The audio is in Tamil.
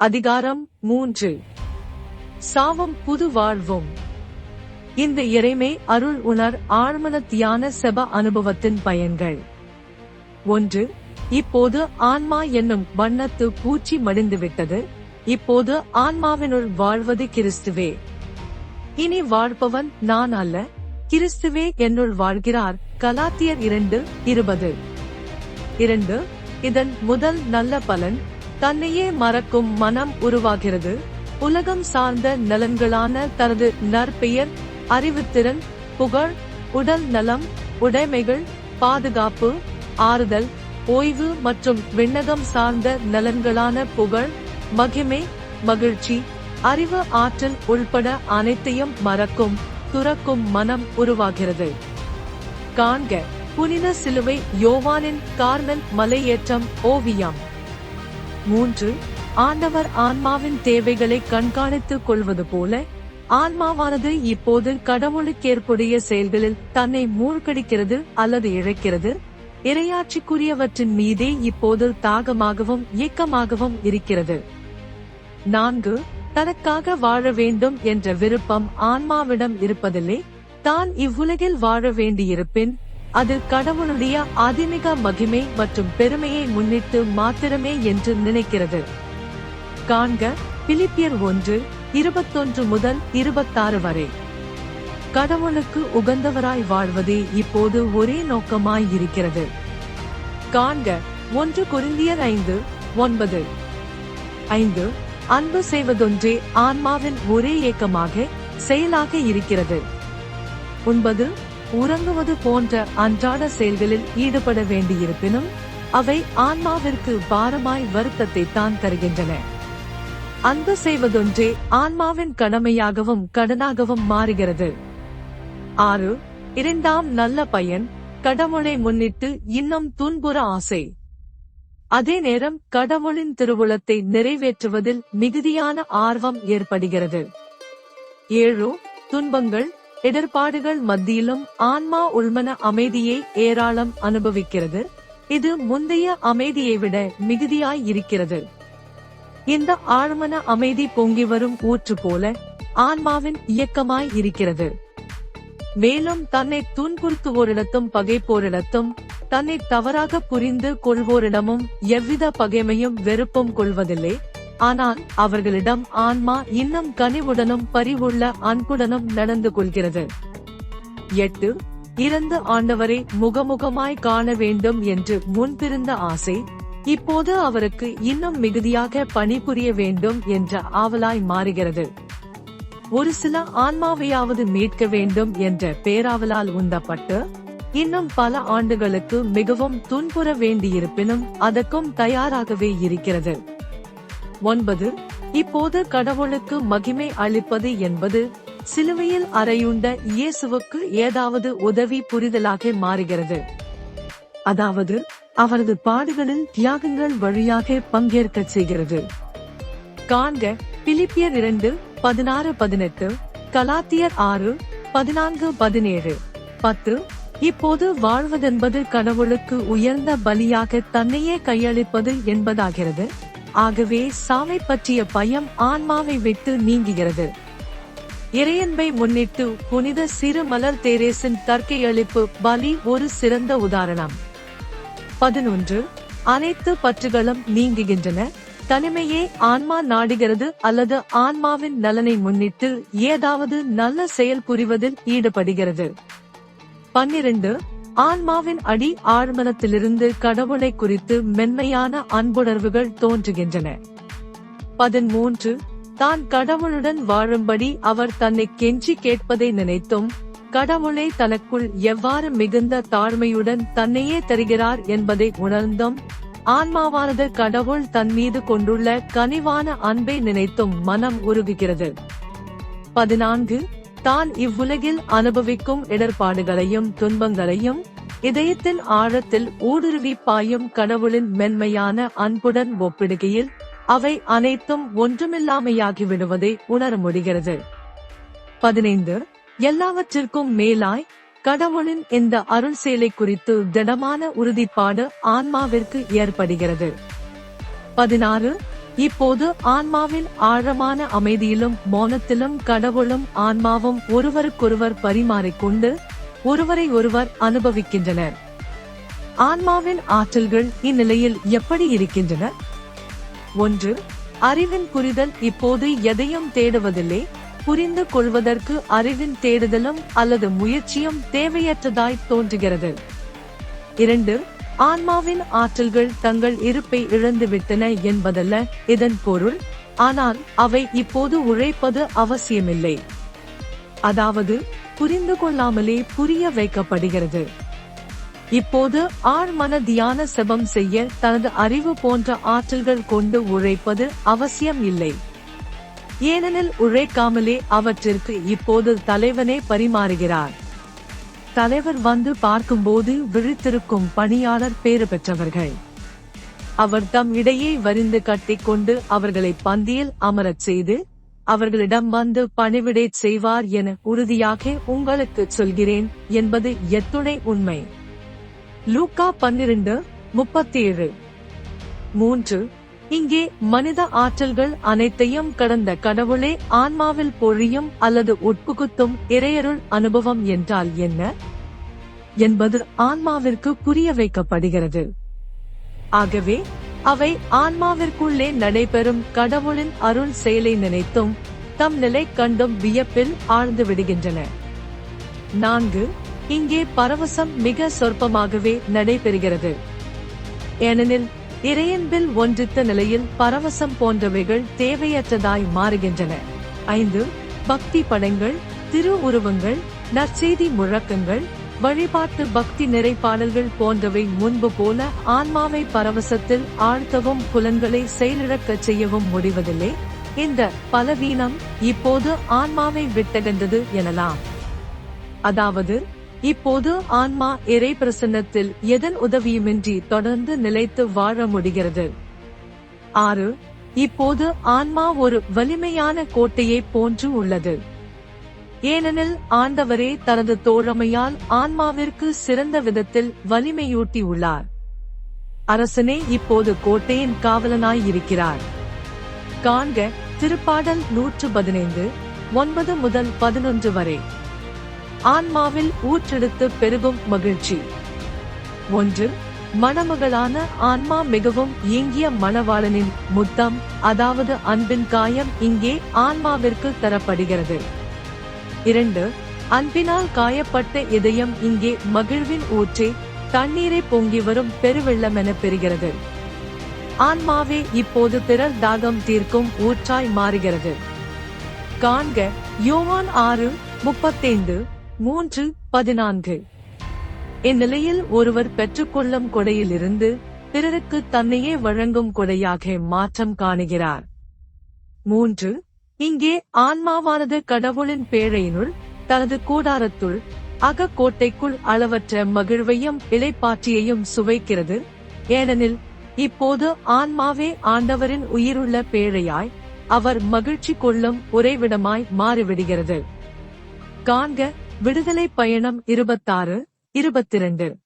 அதிகாரம் மூன்று. சாவம் புது வாழ்வும். இந்த இறைமை அருள் உணர் ஆழ்மன தியான செப அனுபவத்தின் பயன்கள். ஒன்று இப்போது ஆன்மா என்னும் வண்ணத்து பூச்சி மடிந்துவிட்டது. இப்போது ஆன்மாவினுள் வாழ்வது கிறிஸ்துவே. இனி வாழ்பவன் நான் அல்ல. கிறிஸ்துவே என்னுள் வாழ்கிறார். கலாத்தியர் இரண்டு இருபது. இரண்டு இதன் முதல் நல்ல பலன் தன்னையே மறக்கும் மனம் உருவாகிறது. உலகம் சார்ந்த நலன்களான தனது நற்பெயர் அறிவுத்திறன் புகழ் உடல் நலம் உடைமைகள் பாதுகாப்பு ஆறுதல் ஓய்வு மற்றும் விண்ணகம் சார்ந்த நலன்களான புகழ் மகிமை மகிழ்ச்சி அறிவு ஆற்றல் உள்பட அனைத்தையும் மறக்கும் துறக்கும் மனம் உருவாகிறது. காண்க புனித சிலுவை யோவானின் கார்மெல் மலையேற்றம் ஓவியம். மூன்று ஆண்டவர் ஆன்மாவின் தேவைகளை கண்காணித்துக் கொள்வது போல ஆன்மாவானது இப்போது கடவுளுக்கேற்புடைய செயல்களில் தன்னை மூழ்கடிக்கிறது அல்லது இழைக்கிறது. இரையாட்சிக்குரியவற்றின் மீதே இப்போது தாகமாகவும் இயக்கமாகவும் இருக்கிறது. நான்கு தனக்காக வாழ வேண்டும் என்ற விருப்பம் ஆன்மாவிடம் இருப்பதில்லை. தான் இவ்வுலகில் வாழ வேண்டியிருப்பின் அது கடவுளுடைய அதிமிக மகிமை மற்றும் பெருமையை முன்னிட்டு மாத்திரமே என்று நினைக்கிறது. காண்க பிலிப்பியர் ஒன்று இருபத்தொன்று முதல் இருபத்தாறு வரை. கடவுளுக்கு உகந்தவராய் வாழ்வதே இப்போது ஒரே நோக்கமாய் இருக்கிறது. காண்க ஒன்று குறிந்தியர் ஐந்து ஒன்பது. ஐந்து அன்பு செய்வதொன்றே ஆன்மாவின் ஒரே இயக்கமாக செயலாக இருக்கிறது. ஒன்பது உறங்குவது போன்ற அன்றாட செயல்களில் ஈடுபட வேண்டியிருப்பினும் அவை ஆன்மாவிற்கு பாரமாய் வருத்தத்தை தான் தருகின்றன. அன்பு செய்வதொன்றே ஆன்மாவின் கடமையாகவும் கடனாகவும் மாறுகிறது. ஆறு இரண்டாம் நல்ல பயன் கடவுளை முன்னிட்டு இன்னும் துன்புற ஆசை. அதே நேரம் கடவுளின் திருவுளத்தை நிறைவேற்றுவதில் மிகுதியான ஆர்வம் ஏற்படுகிறது. ஏழு துன்பங்கள் இடர்பாடுகள் மத்தியிலும் ஆன்மா உள்மன அமைதியை ஏராளம் அனுபவிக்கிறது. இது முந்தைய அமைதியை விட மிகுதியாய் இருக்கிறது. இந்த ஆழ்மன அமைதி பொங்கி வரும் ஊற்று போல ஆன்மாவின் இயக்கமாய் இருக்கிறது. மேலும் தன்னை துன்புறுத்துவோரிடத்தும் பகைப்போரிடத்தும் தன்னை தவறாக புரிந்து கொள்வோரிடமும் எவ்வித பகைமையும் வெறுப்பும் கொள்வதில்லை. ஆனால் அவர்களிடம் ஆன்மா இன்னும் கனிவுடனும் பரிவுள்ள அன்புடனும் நடந்து கொள்கிறது. எட்டு இறந்த ஆண்டவரை முகமுகமாய் காண வேண்டும் என்று முன்பிருந்த ஆசை இப்போது அவருக்கு இன்னும் மிகுதியாக பணிபுரிய வேண்டும் என்ற ஆவலாய் மாறுகிறது. ஒரு சில ஆன்மாவையாவது மீட்க வேண்டும் என்ற பேராவலால் உந்தப்பட்டு இன்னும் பல ஆண்டுகளுக்கு மிகவும் துன்புற வேண்டியிருப்பினும் அதற்கும் தயாராகவே இருக்கிறது. ஒன்பது இப்போது கடவுளுக்கு மகிமை அளிப்பது என்பது சிலுவையில் அறையுண்ட இயேசுவுக்கு ஏதாவது உதவி புரிதலாக மாறுகிறது. அதாவது அவரது பாடுகளில் தியாகங்கள் வழியாக பங்கேற்க செய்கிறது. காண்க பிலிப்பியர் இரண்டு பதினாறு பதினெட்டு கலாத்தியர் ஆறு பதினான்கு பதினேழு. பத்து இப்போது வாழ்வதென்பது கடவுளுக்கு உயர்ந்த பலியாக தன்னையே கையளிப்பது என்பதாகிறது. ஆகவே சாவை பற்றிய பயம் ஆன்மாவை விட்டு நீங்குகிறது. இறையன்பை முன்னிட்டு புனித சிறு மலர் தேரேசின் தற்கையளிப்பு பலி ஒரு சிறந்த உதாரணம். பதினொன்று அனைத்து பற்றுகளும் நீங்குகின்றன. தனிமையே ஆன்மா நாடுகிறது அல்லது ஆன்மாவின் நலனை முன்னிட்டு ஏதாவது நல்ல செயல் புரிவதில் ஈடுபடுகிறது. பன்னிரண்டு ஆன்மாவின் அடி ஆழ்மனத்திலிருந்து கடவுளை குறித்து மென்மையான அன்புணர்வுகள் தோன்றுகின்றன. பதிமூன்று தான் கடவுளுடன் வாழும்படி அவர் தன்னை கெஞ்சி கேட்பதை நினைத்தும் கடவுளை தனக்குள் எவ்வாறு மிகுந்த தாழ்மையுடன் தன்னையே தருகிறார் என்பதை உணர்ந்தும் ஆன்மாவானது கடவுள் தன் மீது கொண்டுள்ள கனிவான அன்பை நினைத்தும் மனம் உருகுகிறது. பதினான்கு. தான் இவ்வுலகில் அனுபவிக்கும் இடர்பாடுகளையும் துன்பங்களையும் இதயத்தின் ஆழத்தில் ஊடுருவி பாயும் கடவுளின் மென்மையான அன்புடன் ஒப்பிடுகையில் அவை அனைத்தும் ஒன்றுமில்லாமையாகி விடுவதை உணர முடிகிறது. பதினைந்து. எல்லாவற்றிற்கும் மேலாய் கடவுளின் இந்த அருள் செயலை குறித்து திடமான உறுதிப்பாடு ஆன்மாவிற்கு ஏற்படுகிறது. பதினாறு. இப்போது ஆன்மாவின் ஆழமான அமைதியிலும் மௌனத்திலும் கடவுளும் ஆன்மாவும் ஒருவருக்கொருவர் பரிமாறிக்கொண்டு ஒருவரை ஒருவர் அனுபவிக்கின்றனர். ஆன்மாவின் ஆற்றல்கள் இந்நிலையில் எப்படி இருக்கின்றன? ஒன்று அறிவின் புரிதல் இப்போது எதையும் தேடுவதில்லை. புரிந்து கொள்வதற்கு அறிவின் தேடுதலும் அல்லது முயற்சியும் தேவையற்றதாய் தோன்றுகிறது. இரண்டு ஆன்மாவின் ஆற்றல்கள் தங்கள் இருப்பை இழந்துவிட்டன என்பதல்ல. இதன் பொருள் ஆனால் அவை இப்போது உழைப்பது அவசியமில்லை. அதாவது புரிந்து கொள்ளாமலே புரிய வைக்கப்படுகிறது. இப்போது ஆழ்மன தியான செபம் செய்ய தனது அறிவு போன்ற ஆற்றல்கள் கொண்டு உழைப்பது அவசியம் இல்லை. ஏனெனில் உழைக்காமலே அவற்றிற்கு இப்போது தலைவனே பரிமாறுகிறார். தலைவர் வந்து பார்க்கும்போது விழித்திருக்கும் பணியாளர் பேறு பெற்றவர்கள். அவர் தம் இடையே வரிந்து கட்டிக்கொண்டு அவர்களை பந்தியில் அமரச் செய்து அவர்களிடம் வந்து பணிவிடை செய்வார் என உறுதியாக உங்களுக்கு சொல்கிறேன் என்பது எத்துணை உண்மை. லூக்கா பன்னிரண்டு முப்பத்தி ஏழு மூன்று இங்கே மனித ஆற்றல்கள் அனைத்தையும் கடந்த கடவுளே ஆன்மாவில் பொழியும் அல்லது உட்புகுத்தும் இறையருள் அனுபவம் என்றால் என்ன? என்பது ஆன்மாவிற்கு புரிய வைக்கப்படுகிறது. ஆகவே அவை ஆன்மாவிற்குள்ளே நடைபெறும் கடவுளின் அருள் செயலை நினைத்தும் தம் நிலை கண்டும் வியப்பில் ஆழ்ந்து விடுகின்றன. நான்கு இங்கே பரவசம் மிக சொற்பமாகவே நடைபெறுகிறது. ஏனெனில் இறையன்பில் ஒன்றித்த நிலையில் பரவசம் போன்றவைகள் தேவையற்றதாய் மாறுகின்றன. ஐந்து பக்தி படங்கள் திரு உருவங்கள் நற்செய்தி முழக்கங்கள் வழிபாட்டு பக்தி நிறைப்பாடல்கள் போன்றவை முன்பு போல ஆன்மாவை பரவசத்தில் ஆழ்த்தவும் புலன்களை செயலிழக்கச் செய்யவும் முடிவதில்லை. இந்த பலவீனம் இப்போது ஆன்மாவை விட்டகன்றது எனலாம். அதாவது இப்போது ஆன்மா இறை பிரசன்னத்தில் எதன் உதவியுமின்றி தொடர்ந்து நிலைத்து வாழ முடிகிறது? ஆறு இப்போது ஆன்மா ஒரு வலிமையான கோட்டையை போன்று உள்ளது. ஏனெனில் ஆண்டவரே தனது தோழமையால் ஆன்மாவிற்கு சிறந்த விதத்தில் வலிமையூட்டி உள்ளார். அரசனே இப்போது கோட்டையின் காவலனாய் இருக்கிறார். காண்க திருப்பாடல் நூற்று பதினைந்து ஒன்பது முதல் பதினொன்று வரை. ஆன்மாவில் ஊற்றெடுத்து பெருகும் மகிழ்ச்சி. ஒன்று மணமகளான ஆன்மா மிகவும் இயங்கிய மணவாளனின் முத்தம் அதாவது அன்பின் காயம் இங்கே ஆன்மாவிற்கு தரப்படுகிறது. இரண்டு அன்பினால் காயப்பட்ட இதயம் இங்கே மகிழ்வின் ஊற்றே தண்ணீரை பொங்கி வரும் பெருவெள்ளம் என பெறுகிறது. ஆன்மாவே இப்போது பிறர் தாகம் தீர்க்கும் ஊற்றாய் மாறுகிறது. காண்க யோவான் ஆறு முப்பத்தைந்து மூன்று பதினான்கு. இந்நிலையில் ஒருவர் பெற்றுக்கொள்ளும் கொடையிலிருந்து பிறருக்கு தன்னையே வழங்கும் கொடையாக மாற்றம் காணுகிறார். மூன்று இங்கே ஆன்மாவானது கடவுளின் பேழையினுள் தனது கூடாரத்துள் அகக்கோட்டைக்குள் அளவற்ற மகிழ்வையும் இலைப்பாற்றியையும் சுவைக்கிறது. ஏனெனில் இப்போது ஆன்மாவே ஆண்டவரின் உயிருள்ள பேழையாய் அவர் மகிழ்ச்சி கொள்ளும் உறைவிடமாய் மாறிவிடுகிறது. காண்க விடுதலை பயணம் இருபத்தாறு இருபத்திரண்டு.